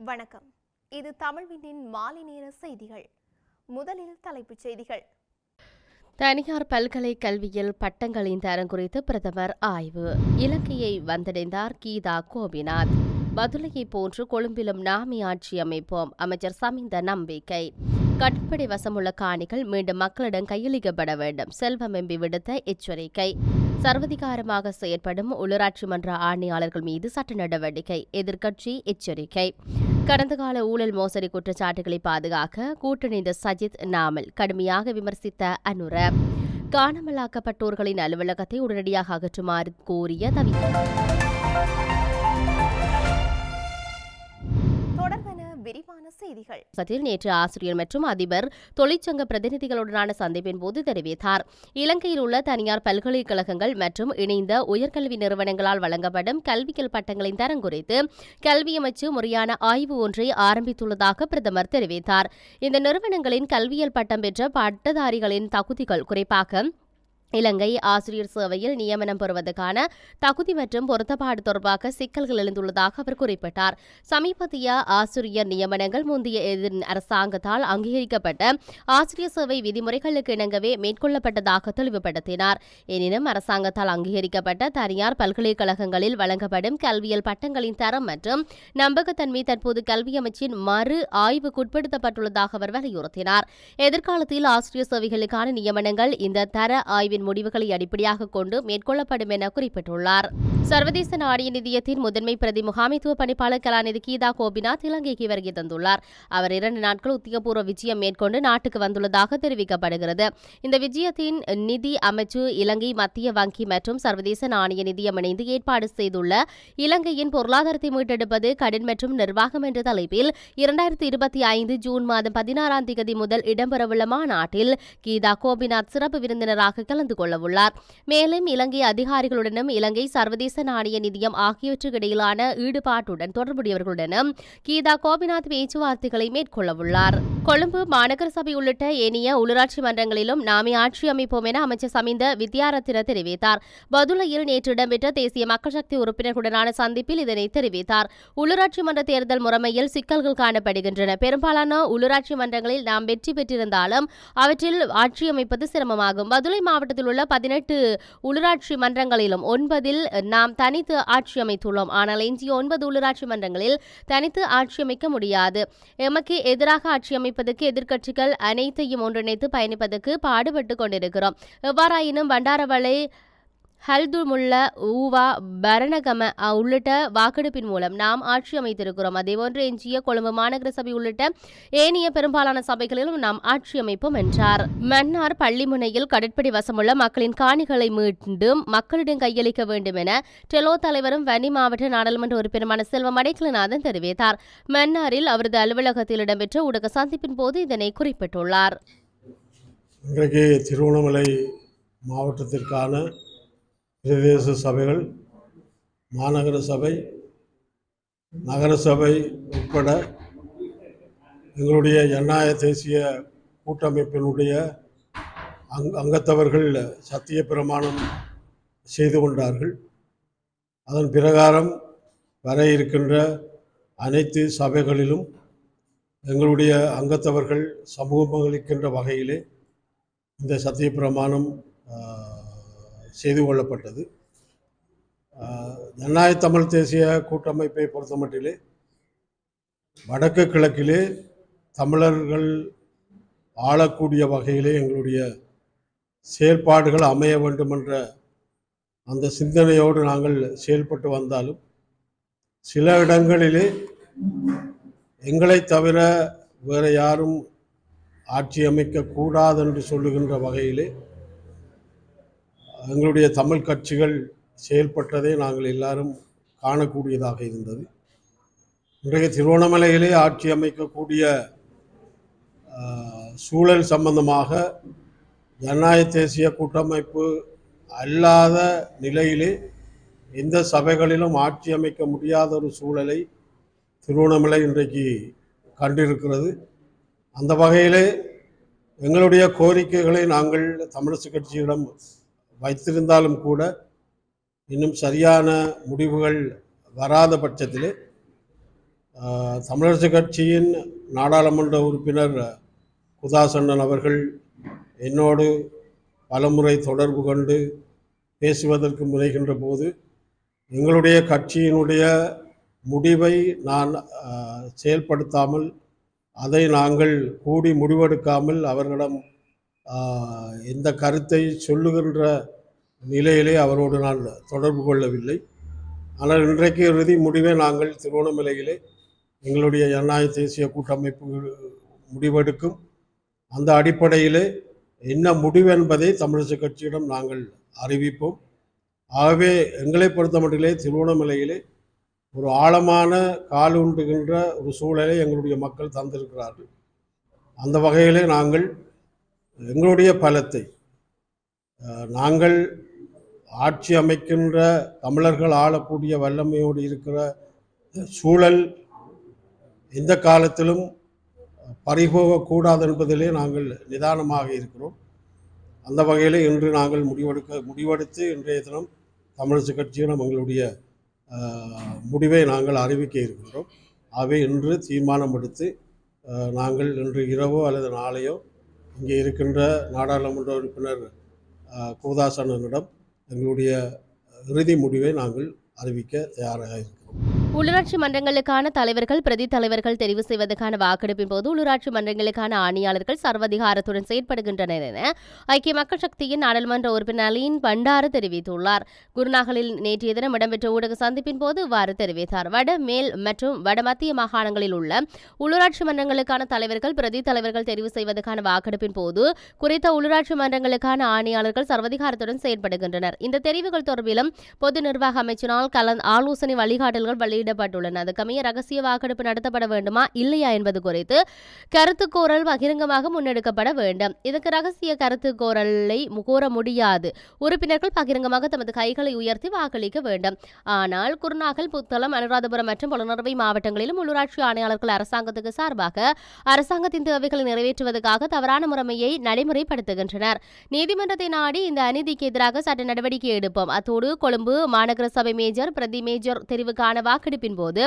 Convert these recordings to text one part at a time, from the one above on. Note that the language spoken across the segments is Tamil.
வணக்கம். இது தமிழ்வினின் மாலை நேர செய்திகள். முதலில் தலைப்புச் செய்திகள். தனியார் பல்கலை கல்வியில் பட்டங்களின் தரம் குறித்து பிரதமர் ஆய்வு. இலங்கையை வந்தடைந்தார் கீதா கோபிநாத். பதுளையை போன்று கொழும்பிலும் நாமி ஆட்சி அமைப்போம் அமைச்சர் சமிந்த நம்பிக்கை. கட்டுப்படி வசமுள்ள காணிகள் மீண்டும் மக்களிடம் கையளிக்கப்பட வேண்டும். செல்வம் எம்பி விடுத்த எச்சரிக்கை. சர்வதிகாரமாக செயற்படும் உள்ளூராட்சி மன்ற ஆணையாளர்கள் மீது சட்ட நடவடிக்கை. எதிர்க்கட்சி எச்சரிக்கை. கடந்த கால ஊழல் மோசடி குற்றச்சாட்டுகளை பாதுகாக்க கூட்டணிந்த சஜித் நாமல் கடுமையாக விமர்சித்த அனுர. காணாமலாக்கப்பட்டோர்களின் அலுவலகத்தை உடனடியாக அகற்றுமாறு கோரிய தவி விரிவான செய்திகள். நேற்று ஆசிரியர் மற்றும் அதிபர் தொழிற்சங்க பிரதிநிதிகளுடனான சந்திப்பின் போது தெரிவித்தார். இலங்கையில் உள்ள தனியார் பல்கலைக்கழகங்கள் மற்றும் இணைந்த உயர்கல்வி நிறுவனங்களால் வழங்கப்படும் கல்வியல் பட்டங்களின் தரம் குறித்து கல்வி அமைச்சு முறையான ஆய்வு ஒன்றை ஆரம்பித்துள்ளதாக பிரதமர் தெரிவித்தார். இந்த நிறுவனங்களின் கல்வியல் பட்டம் பெற்ற பட்டதாரிகளின் தகுதிகள் குறிப்பாக இலங்கை ஆசிரியர் சேவையில் நியமனம் பெறுவதற்கான தகுதி மற்றும் பொருத்தப்பாடு தொடர்பாக சிக்கல்கள் எழுந்துள்ளதாக அவர் குறிப்பிட்டார். சமீபத்திய ஆசிரியர் நியமனங்கள் முந்தைய எதிர் அரசாங்கத்தால் அங்கீகரிக்கப்பட்ட ஆசிரியர் சேவை விதிமுறைகளுக்கு இணங்கவே மேற்கொள்ளப்பட்டதாக தெளிவுபடுத்தினார். எனினும் அரசாங்கத்தால் அங்கீகரிக்கப்பட்ட தனியார் பல்கலைக்கழகங்களில் வழங்கப்படும் கல்வியல் பட்டங்களின் தரம் மற்றும் நம்பகத்தன்மை தற்போது கல்வி அமைச்சின் மறு ஆய்வுக்குட்படுத்தப்பட்டுள்ளதாக அவர் வலியுறுத்தினார். எதிர்காலத்தில் ஆசிரியர் சேவைகளுக்கான நியமனங்கள் இந்த தர ஆய்வின் முடிவுகளை அடிப்படையாக கொண்டு மேற்கொள்ளப்படும் என குறிப்பிட்டுள்ளார். சர்வதேச நாணய நிதியத்தின் முதன்மை பிரதி முகாமைத்துவ பணிப்பாளர் கலாநிதி கீதா கோபிநாத் இலங்கைக்கு வருகை தந்துள்ளார். அவர் இரண்டு நாட்கள் உத்தியபூர்வ விஜயம் மேற்கொண்டு நாட்டுக்கு வந்துள்ளதாக தெரிவிக்கப்படுகிறது. இந்த விஜயத்தின் நிதி அமைச்சு இலங்கை மத்திய வங்கி மற்றும் சர்வதேச நாணய நிதியம் இணைந்து ஏற்பாடு செய்துள்ள இலங்கையின் பொருளாதாரத்தை மீட்டெடுப்பது கடன் மற்றும் நிர்வாகம் என்ற தலைப்பில் இரண்டாயிரத்தி இருபத்தி ஐந்து ஜூன் மாதம் பதினாறாம் தேதி முதல் இடம்பெறவுள்ள மாநாட்டில் கீதா கோபிநாத் சிறப்பு விருந்தினராக கலந்து கொள்ளவுள்ளார். மேலும் இலங்கை அதிகாரிகளுடனும் இலங்கை சர்வதேச நாணய நிதியம் ஆகியவற்றுக்கிடையிலான ஈடுபாட்டுடன் தொடர்புடையவர்களுடனும் கீதா கோபிநாத் பேச்சுவார்த்தைகளை மேற்கொள்ளவுள்ளார். கொழும்பு மாநகர சபை உள்ளிட்ட ஏனைய உள்ளூராட்சி மன்றங்களிலும் நாமே ஆட்சி அமைப்போம் என அமைச்சர் சமிந்த வித்யாரத்தின தெரிவித்தார். பதுளையில் நேற்று இடம்பெற்ற தேசிய மக்கள் சக்தி உறுப்பினர்களுடனான சந்திப்பில் இதனை தெரிவித்தார். உள்ளூராட்சி மன்ற தேர்தல் முறைமையில் சிக்கல்கள் காணப்படுகின்றன. பெரும்பாலான உள்ளூராட்சி மன்றங்களில் நாம் வெற்றி பெற்றிருந்தாலும் அவற்றில் ஆட்சி அமைப்பது சிரமமாகும். பதுளை மாவட்டத்தில் உள்ள பதினெட்டு உள்ளூராட்சி மன்றங்களிலும் ஒன்பதில் நாம் தனித்து ஆட்சி அமைத்துள்ளோம். ஆனால் எஞ்சிய ஒன்பது உள்ளூராட்சி மன்றங்களில் தனித்து ஆட்சி அமைக்க முடியாது. எமக்கு எதிராக ஆட்சி அமைப்பதற்கு எதிர்க்கட்சிகள் அனைத்தையும் ஒன்றிணைத்து பயணிப்பதற்கு பாடுபட்டு கொண்டிருக்கிறோம். எவ்வாறாயினும் பண்டாரவளை ஹல்துமுல்ல ஊவா பரணகம உள்ளிட்ட வாக்கெடுப்பின் மூலம் நாம் ஆட்சி அமைத்திருக்கிறோம். அதேபோன்று எஞ்சிய கொழும்பு மாநகர சபை உள்ளிட்ட ஏனைய பெரும்பாலான சபைகளிலும் நாம் ஆட்சி அமைப்போம் என்றார். மன்னார் பள்ளிமுனையில் கடற்படை வசமுள்ள மக்களின் காணிகளை மீண்டும் மக்களிடம் கையளிக்க வேண்டும் என டெலோ தலைவரும் வன்னி மாவட்ட நாடாளுமன்ற உறுப்பினருமான செல்வம் அடைக்கலநாதன் தெரிவித்தார். மன்னாரில் அவரது அலுவலகத்தில் இடம்பெற்ற ஊடக சந்திப்பின் போது இதனை குறிப்பிட்டுள்ளார். இன்றைக்கு திருவண்ணாமலை மாவட்டத்திற்கான பிரதேச சபைகள் மாநகர சபை நகர சபை உட்பட எங்களுடைய ஜனநாயக தேசிய கூட்டமைப்பினுடைய அங் அங்கத்தவர்கள் சத்திய பிரமாணம் செய்து கொண்டார்கள். அதன் பிரகாரம் வர இருக்கின்ற அனைத்து சபைகளிலும் எங்களுடைய அங்கத்தவர்கள் சமூகம் பங்களிக்கின்ற வகையிலே இந்த சத்திய பிரமாணம் செய்து கொள்ளப்பட்டது. ஜனநாயக தமிழ் தேசிய கூட்டமைப்பை பொறுத்தமட்டிலே வடக்கு கிழக்கிலே தமிழர்கள் ஆளக்கூடிய வகையிலே எங்களுடைய செயல்பாடுகள் அமைய வேண்டுமென்ற அந்த சிந்தனையோடு நாங்கள் செயல்பட்டு வந்தாலும் சில இடங்களிலே எங்களை தவிர வேறு யாரும் ஆட்சி அமைக்க கூடாது என்று சொல்லுகின்ற வகையிலே எங்களுடைய தமிழ் கட்சிகள் செயல்பட்டதை நாங்கள் எல்லாரும் காணக்கூடியதாக இருந்தது. இன்றைய திருவண்ணாமலையிலே ஆட்சி அமைக்கக்கூடிய சூழல் சம்பந்தமாக ஜனநாயக தேசிய கூட்டமைப்பு அல்லாத நிலையிலே எந்த சபைகளிலும் ஆட்சி அமைக்க முடியாத ஒரு சூழலை திருவண்ணாமலை இன்றைக்கு கண்டிருக்கிறது. அந்த வகையிலே எங்களுடைய கோரிக்கைகளை நாங்கள் தமிழரசு கட்சியிடம் வைத்திருந்தாலும் கூட இன்னும் சரியான முடிவுகள் வராத பட்சத்திலே தமிழரசு கட்சியின் நாடாளுமன்ற உறுப்பினர் குதாசண்ணன் அவர்கள் என்னோடு பலமுறை தொடர்பு கொண்டு பேசுவதற்கு முனைகின்ற போது எங்களுடைய கட்சியினுடைய முடிவை நான் செயல்படுத்தாமல் அதை நாங்கள் கூடி முடிவெடுக்காமல் அவர்களிடம் எந்த கருத்தை சொல்லுகின்ற நிலையிலே அவரோடு நான் தொடர்பு கொள்ளவில்லை. ஆனால் இன்றைக்கு இறுதி முடிவை நாங்கள் திருவண்ணாமலையிலே எங்களுடைய ஜனநாயக தேசிய கூட்டமைப்பு முடிவெடுக்கும். அந்த அடிப்படையிலே என்ன முடிவு என்பதை தமிழிசை கட்சியிடம் நாங்கள் அறிவிப்போம். ஆகவே எங்களை பொறுத்தமட்டிலே திருவண்ணாமலையிலே ஒரு ஆழமான கால் உண்டுகின்ற ஒரு சூழலை எங்களுடைய மக்கள் தந்திருக்கிறார்கள். அந்த வகையிலே நாங்கள் எங்களுடைய பலத்தை நாங்கள் ஆட்சி அமைக்கின்ற தமிழர்கள் ஆளக்கூடிய வல்லமையோடு இருக்கிற சூழல் எந்த காலத்திலும் பறிபோகக்கூடாது என்பதிலே நாங்கள் நிதானமாக இருக்கிறோம். அந்த வகையில் இன்று நாங்கள் முடிவெடுக்க முடிவெடுத்து இன்றைய தினம் தமிழிசை கட்சியிடம் எங்களுடைய முடிவை நாங்கள் அறிவிக்க இருக்கின்றோம். ஆகவே இன்று தீர்மானம் எடுத்து நாங்கள் இன்று இரவோ அல்லது நாளையோ இங்கே இருக்கின்ற நாடாளுமன்ற உறுப்பினர் கோதாசனனிடம் எங்களுடைய இறுதி முடிவை நாங்கள் அறிவிக்க தயாராக இருக்கிறோம். உள்ளூராட்சி மன்றங்களுக்கான தலைவர்கள் பிரதி தலைவர்கள் தெரிவு செய்வதற்கான வாக்கெடுப்பின் போது உள்ளூராட்சி மன்றங்களுக்கான ஆணையாளர்கள் சர்வதிகாரத்துடன் செயற்படுகின்றனர் என ஐக்கிய மக்கள் சக்தியின் நாடாளுமன்ற உறுப்பினர் அலீன் பண்டார தெரிவித்துள்ளார். குருநாகலில் நேற்றைய தினம் இடம்பெற்ற ஊடக சந்திப்பின் போது இவ்வாறு தெரிவித்தார். வட மேல் மற்றும் வட மத்திய மாகாணங்களில் உள்ள உள்ளூராட்சி மன்றங்களுக்கான தலைவர்கள் பிரதி தலைவர்கள் தெரிவு செய்வதற்கான வாக்கெடுப்பின் போது குறித்த உள்ளூராட்சி மன்றங்களுக்கான ஆணையாளர்கள் சர்வதிகாரத்துடன் செயற்படுகின்றனர். இந்த தெரிவுகள் தொடர்பிலும் பொது நிர்வாக அமைச்சினால் கலந்து ஆலோசனை வழிகாட்டல்கள் வெளியிடப்பட்டுள்ளன. அதுக்கமைய ரகசிய வாக்கெடுப்பு நடத்தப்பட வேண்டுமா? இல்லையா என்பது குறித்து கருத்து கோரல் பகிரங்கமாக முன்னெடுக்கப்பட வேண்டும். இதற்கு ரகசிய கருத்து கோரலை கூற முடியாது. உறுப்பினர்கள் பகிரங்கமாக தமது கைகளை உயர்த்தி வாக்களிக்க வேண்டும். ஆனால் குருநாகல் புத்தளம் அனுராதபுரம் மற்றும் புலனறுவை மாவட்டங்களிலும் உள்ளூராட்சி ஆணையாளர்கள் அரசாங்கத்துக்கு சார்பாக அரசாங்கத்தின் தேவைகளை நிறைவேற்றுவதற்காக தவறான முறைமையை நடைமுறைப்படுத்துகின்றனர். நீதிமன்றத்தை நாடி இந்த அநீதிக்கு எதிராக சட்ட நடவடிக்கை எடுப்போம். அத்தோடு கொழும்பு மாநகர சபை மேஜர் பிரதி மேஜர் தெரிவுக்கான வாக்கு வாக்கெடுப்பின் போது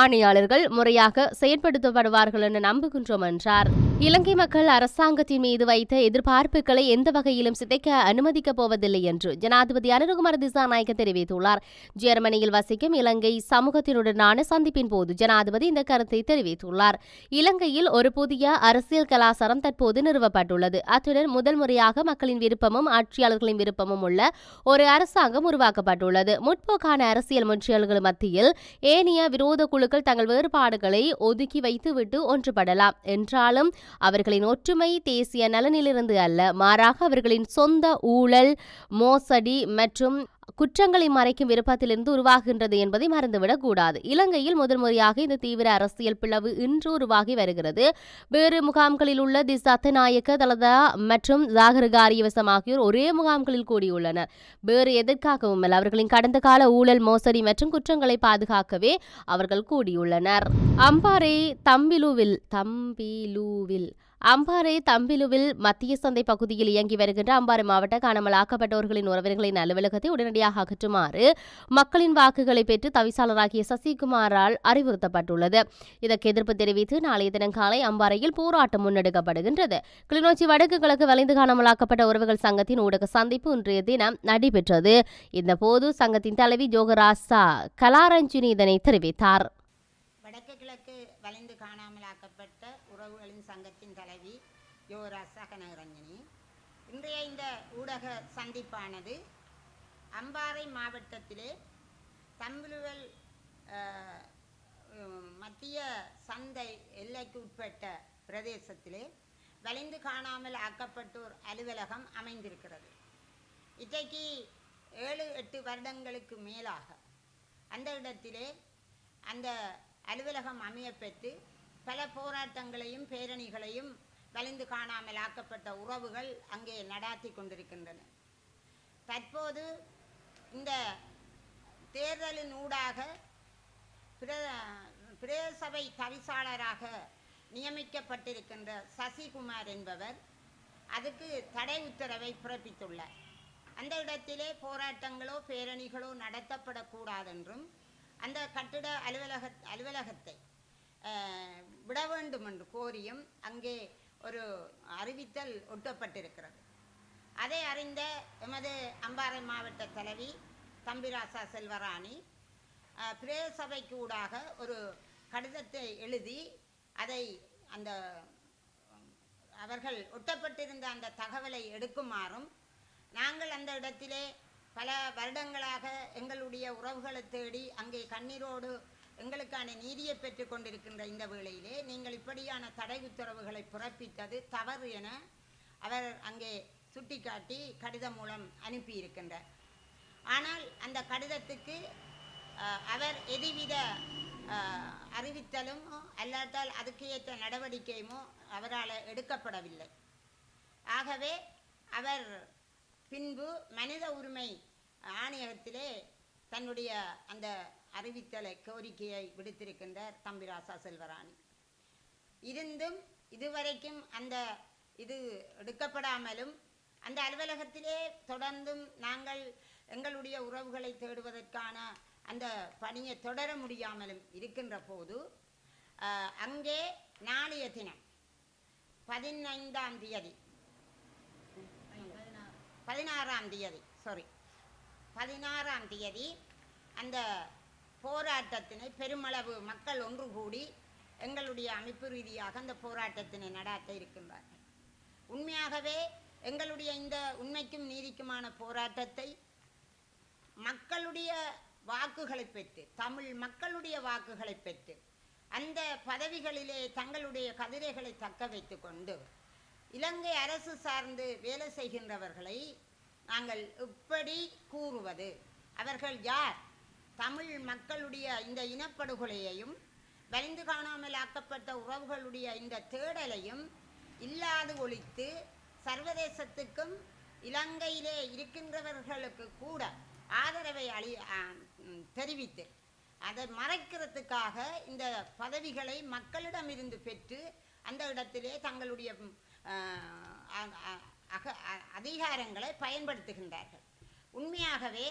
ஆணையாளர்கள் முறையாக செயற்படுத்தப்படுவார்கள் என நம்புகின்றோம் என்றார். இலங்கை மக்கள் அரசாங்கத்தின் மீது வைத்த எதிர்பார்ப்புகளை எந்த வகையிலும் சிதைக்க அனுமதிக்கப் போவதில்லை என்று ஜனாதிபதி அனுருகுமார் திசாநாயக்க தெரிவித்துள்ளார். ஜெர்மனியில் வசிக்கும் இலங்கை சமூகத்தினுடனான சந்திப்பின் போது ஜனாதிபதி இந்த கருத்தை தெரிவித்துள்ளார். இலங்கையில் ஒரு புதிய அரசியல் கலாச்சாரம் தற்போது நிறுவப்பட்டுள்ளது. அத்துடன் முதல் முறையாக மக்களின் விருப்பமும் ஆட்சியாளர்களின் விருப்பமும் உள்ள ஒரு அரசாங்கம் உருவாக்கப்பட்டுள்ளது. முற்போக்கான அரசியல் முயற்சியாளர்கள் மத்தியில் ஏனைய விரோத குழுக்கள் தங்கள் வேறுபாடுகளை ஒதுக்கி வைத்துவிட்டு ஒன்றுபடலாம். என்றாலும் அவர்களின் ஒற்றுமை தேசிய நலனிலிருந்து அல்ல மாறாக அவர்களின் சொந்த ஊழல் மோசடி மற்றும் குற்றங்களை மறைக்கும் விருப்பத்திலிருந்து உருவாகின்றது என்பதை மறந்துவிடக் கூடாது இலங்கையில் முதல் முறையாக இந்த தீவிர அரசியல் பிளவு இன்று உருவாகி வருகிறது. வேறு முகாம்களில் உள்ள தி சத்தநாயக்க தலதா மற்றும் ஜாகரகாரியவசம் ஆகியோர் ஒரே முகாம்களில் கூடியுள்ளனர். வேறு எதற்காகவும் அல்ல அவர்களின் கடந்த கால ஊழல் மோசடி மற்றும் குற்றங்களை பாதுகாக்கவே அவர்கள் கூடியுள்ளனர். அம்பாறை தம்பிலுவில் தம்பிலுவில் அம்பாறை தம்பிலுவில் மத்திய சந்தை பகுதியில் இயங்கி வருகின்ற அம்பாறை மாவட்ட காணாமலாக்கப்பட்டவர்களின் உறவினர்களின் அலுவலகத்தை உடனடியாக அகற்றுமாறு மக்களின் வாக்குகளை பெற்று தவிசாளராகிய சசிகுமாரால் அறிவுறுத்தப்பட்டுள்ளது. இதற்கு எதிர்ப்பு தெரிவித்து நாளைய தினம் காலை அம்பாறையில் போராட்டம் முன்னெடுக்கப்படுகின்றது. கிளிநொச்சி வடக்கு கிழக்கு வளைந்து காணாமலாக்கப்பட்ட உறவுகள் சங்கத்தின் ஊடக சந்திப்பு இன்றைய தினம் நடைபெற்றது. இந்த போது சங்கத்தின் தலைவி ஜோகராசா கலாரஞ்சினி இதனை தெரிவித்தார். வடக்கு கிழக்கு வளைந்து காணாமலாக்கப்பட்ட உறவுகளின் சங்கத்தின் தலைவி யோராசா கனகரஞ்சனி இன்றைய இந்த ஊடக சந்திப்பானது அம்பாறை மாவட்டத்திலே தம்புலுவல் மத்திய சந்தை எல்லைக்கு உட்பட்ட பிரதேசத்திலே வளைந்து காணாமல் ஆக்கப்பட்டோர் அலுவலகம் அமைந்திருக்கிறது. இன்றைக்கு ஏழு எட்டு வருடங்களுக்கு மேலாக அந்த இடத்திலே அந்த அலுவலகம் அமையப்பெற்று பல போராட்டங்களையும் பேரணிகளையும் வலிந்து காணாமல் ஆக்கப்பட்ட உறவுகள் அங்கே நடாத்தி கொண்டிருக்கின்றன. தற்போது இந்த தேர்தலின் ஊடாக பிர பிரதேசபை தவிசாளராக நியமிக்கப்பட்டிருக்கின்ற சசிகுமார் என்பவர் அதுக்கு தடை உத்தரவை பிறப்பித்துள்ளார். அந்த இடத்திலே போராட்டங்களோ பேரணிகளோ நடத்தப்படக்கூடாதென்றும் அந்த கட்டிட அலுவலக அலுவலகத்தை விட வேண்டும் என்று கோரியும் அங்கே ஒரு அறிவித்தல் ஒட்டப்பட்டிருக்கிறது. அதை அறிந்த எமது அம்பாறை மாவட்ட தலைவி தம்பிராசா செல்வராணி பிரேசபைக்கு ஊடாக ஒரு கடிதத்தை எழுதி அதை அந்த அவர்கள் ஒட்டப்பட்டிருந்த அந்த தகவலை எடுக்குமாறும் நாங்கள் அந்த இடத்திலே பல வருடங்களாக எங்களுடைய உறவுகளை தேடி அங்கே கண்ணீரோடு எங்களுக்கான நீதியை பெற்றுக் கொண்டிருக்கின்ற இந்த வேளையிலே நீங்கள் இப்படியான தடை உத்தரவுகளை பிறப்பித்தது தவறு என அவர் அங்கே சுட்டிக்காட்டி கடிதம் மூலம் அனுப்பியிருக்கின்றார். ஆனால் அந்த கடிதத்துக்கு அவர் எதுவித அறிவித்தலும் அறிவித்தலுமோ அல்லாட்டால் அதுக்கு ஏற்ற நடவடிக்கையுமோ அவரால் எடுக்கப்படவில்லை. ஆகவே அவர் பின்பு மனித உரிமை ஆணையகத்திலே தன்னுடைய அந்த அறிவித்தலை கோரிக்கையை விடுத்திருக்கின்றார் தம்பிராசா செல்வராணி. இருந்தும் இதுவரைக்கும் அந்த இது எடுக்கப்படாமலும் அந்த அலுவலகத்திலே தொடர்ந்தும் நாங்கள் எங்களுடைய உறவுகளை தேடுவதற்கான அந்த பணியை தொடர முடியாமலும் இருக்கின்ற போது அஹ், அங்கே நாளைய தினம் பதினைந்தாம் தேதி பதினாறாம் தேதி சாரி பதினாறாம் தேதி அந்த போராட்டத்தினை பெருமளவு மக்கள் ஒன்று கூடி எங்களுடைய அமைப்பு ரீதியாக அந்த போராட்டத்தினை நடாத்த இருக்கின்றார்கள். உண்மையாகவே எங்களுடைய இந்த உண்மைக்கும் நீதிக்குமான போராட்டத்தை மக்களுடைய வாக்குகளை பெற்று தமிழ் மக்களுடைய வாக்குகளை பெற்று அந்த பதவிகளிலே தங்களுடைய கதிரைகளை தக்க வைத்து கொண்டு இலங்கை அரசு சார்ந்து வேலை செய்கின்றவர்களை நாங்கள் இப்படி கூறுவது. அவர்கள் யார்? தமிழ் மக்களுடைய இந்த இனப்படுகொலையையும் வலிந்து காணாமல் ஆக்கப்பட்ட உறவுகளுடைய இந்த தேடலையும் இல்லாது ஒழித்து சர்வதேசத்துக்கும் இலங்கையிலே இருக்கின்றவர்களுக்கு கூட ஆதரவை அளி தெரிவித்து அதை மறைக்கிறதுக்காக இந்த பதவிகளை மக்களிடமிருந்து பெற்று அந்த இடத்திலே தங்களுடைய அக- அதிகாரங்களை பயன்படுத்துகின்றார்கள். உண்மையாகவே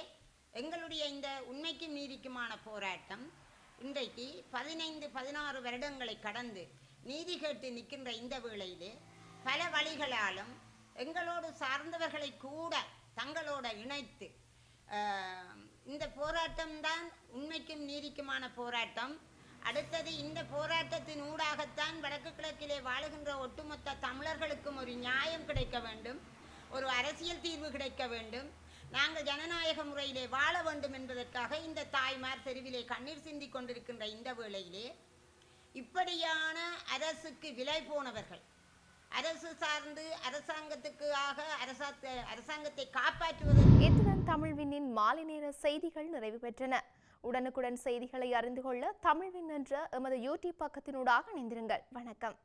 எங்களுடைய இந்த உண்மைக்கும் நீதிக்குமான போராட்டம் இன்றைக்கு பதினைந்து பதினாறு வருடங்களை கடந்து நீதி கேட்டு நிற்கின்ற இந்த வேளையிலே பல வழிகளாலும் எங்களோடு சார்ந்தவர்களை கூட தங்களோட இணைத்து இந்த போராட்டம்தான் உண்மைக்கும் நீதிக்குமான போராட்டம். அடுத்தது இந்த போராட்டத்தின் ஊடாகத்தான் வடக்கு கிழக்கிலே வாழுகின்ற ஒட்டுமொத்த தமிழர்களுக்கும் ஒரு நியாயம் கிடைக்க வேண்டும் ஒரு அரசியல் தீர்வு கிடைக்க வேண்டும். நாங்கள் ஜனநாயக முறையிலே வாழ வேண்டும் என்பதற்காக இந்த தாய்மார் தெருவிலே கண்ணீர் சிந்தி கொண்டிருக்கின்ற இந்த வேளையிலே இப்படியான அரசுக்கு விலை போனவர்கள் அரசு சார்ந்து அரசாங்கத்துக்காக அரசாங்க அரசாங்கத்தை காப்பாற்றுவது இத்துடன் தமிழ்வினின் மாலை நேர செய்திகள் நிறைவு பெற்றன. உடனுக்குடன் செய்திகளை அறிந்து கொள்ள தமிழ்வின் என்ற எமது யூடியூப் பக்கத்தினூடாக இணைந்திருங்கள். வணக்கம்.